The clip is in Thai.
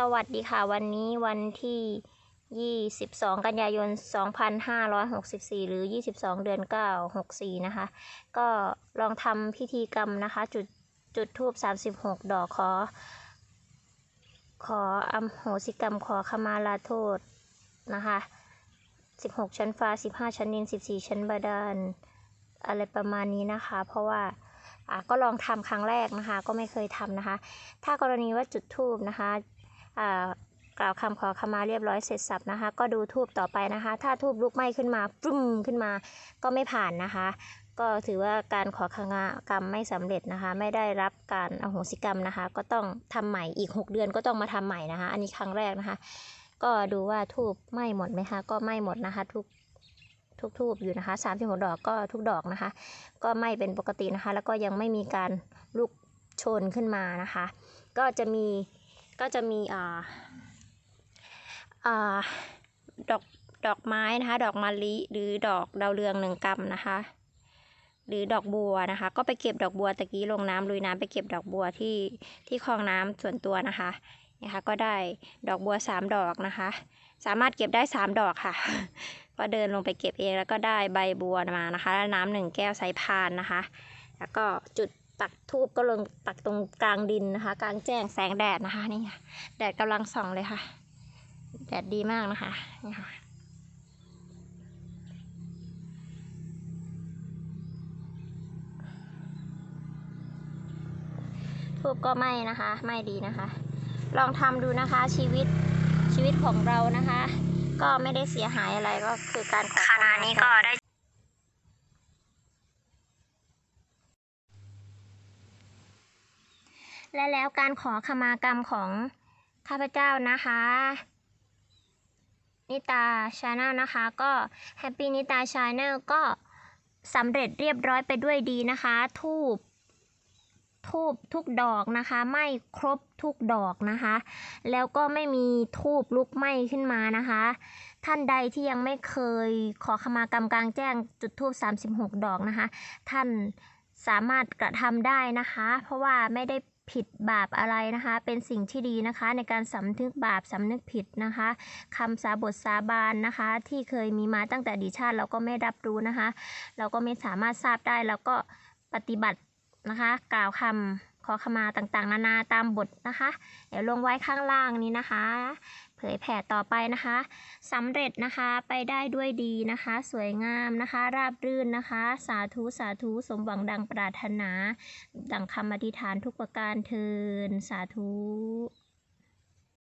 สวัสดีค่ะ วันนี้วันที่ 22 กันยายน 2564 หรือ 22 เดือน 9 64 นะคะ ก็ลองทำพิธีกรรมนะคะ จุดจุดทูบ36 ดอกขอ ขออำโหสิกรรมขอขมาลาโทษนะคะ 16 ชั้นฟ้า 15 ชั้นดิน 14 ชั้นบาดาลอะไรประมาณนี้นะคะ เพราะว่าก็ลองทำครั้งแรกนะคะ ก็ไม่เคยทำนะคะ ถ้ากรณีว่าจุดทูบนะคะ กล่าวคำขอขมาเรียบร้อยเสร็จสับนะคะ ก็ดูทูบต่อไปนะคะ ถ้าทูบลุกไหม้ขึ้นมาปุ้มขึ้นมาก็ไม่ผ่านนะคะ ก็ถือว่าการขอขมากรรมไม่สำเร็จนะคะ ไม่ได้รับการอโหสิกรรมนะคะ ก็ต้องทำใหม่อีก 6 เดือนก็ต้องมาทำใหม่นะคะ อันนี้ครั้งแรกนะคะ ก็ดูว่าทูบไหม้หมดไหมคะ ก็ไหม้หมดนะคะทุกทุกทูบอยู่นะคะสามสิบหกดอกก็ทุกดอกนะคะ ก็ไหม้เป็นปกตินะคะ แล้วก็ยังไม่มีการลุกชนขึ้นมานะคะ ก็จะมี ก็จะมีอ่าอ่าดอกดอกไม้นะคะ ดอกมะลิหรือดอกดาวเรืองหนึ่งกำนะคะ หรือดอกบัวนะคะ ก็ไปเก็บดอกบัวตะกี้ลงน้ำลุยน้ำไปเก็บดอกบัวที่ที่คลองน้ำส่วนตัวนะคะนะคะก็ได้ดอกบัวสามดอกนะคะ สามารถเก็บได้สามดอกค่ะ ก็เดินลงไปเก็บเองแล้วก็ได้ใบบัวมานะคะแล้วน้ำหนึ่งแก้วใส่พานนะคะ แล้วก็จุด ตักทูบก็ลงตักตรงกลางดินนะคะ กลางแจ้งแสงแดดนะคะนี่ค่ะแดดกำลังส่องเลยค่ะ แดดดีมากนะคะนี่ค่ะทูบก็ไหม้นะคะไหม้ดีนะคะ ลองทำดูนะคะชีวิตชีวิตของเรานะคะ ก็ไม่ได้เสียหายอะไรก็คือการขอขมานี้ก็ได้ และแล้วการขอขมากรรมของข้าพเจ้านะคะ นิตาชาแนลนะคะ ก็แฮปปี้นิตาชาแนลก็สำเร็จเรียบร้อยไปด้วยดีนะคะ ทูบทูบทุกดอกนะคะไม่ครบทุกดอกนะคะ แล้วก็ไม่มีทูบลุกไหม้ขึ้นมานะคะ ท่านใดที่ยังไม่เคยขอขมากรรมกลางแจ้งจุดทูบ36 ดอกนะคะ ท่านสามารถกระทำได้นะคะ เพราะว่าไม่ได้ ผิดบาปอะไรนะคะ เป็นสิ่งที่ดีนะคะ ในการสำนึกบาปสำนึกผิดนะคะคำสาบทสาบานนะคะ ที่เคยมีมาตั้งแต่ดีชาติ เราก็ไม่รับรู้นะคะ เราก็ไม่สามารถทราบได้แล้วก็ปฏิบัตินะคะ กล่าวคำ ขอขมาต่างๆ นานาตามบทนะคะ เดี๋ยวลงไว้ข้างล่างนี้นะคะ เผยแผ่ต่อไปนะคะสำเร็จนะคะไปได้ด้วยดีนะคะ สวยงามนะคะ ราบรื่นนะคะ สาธุสาธุสมหวังดังปรารถนา ดังคำอธิษฐานทุกประการเทินสาธุ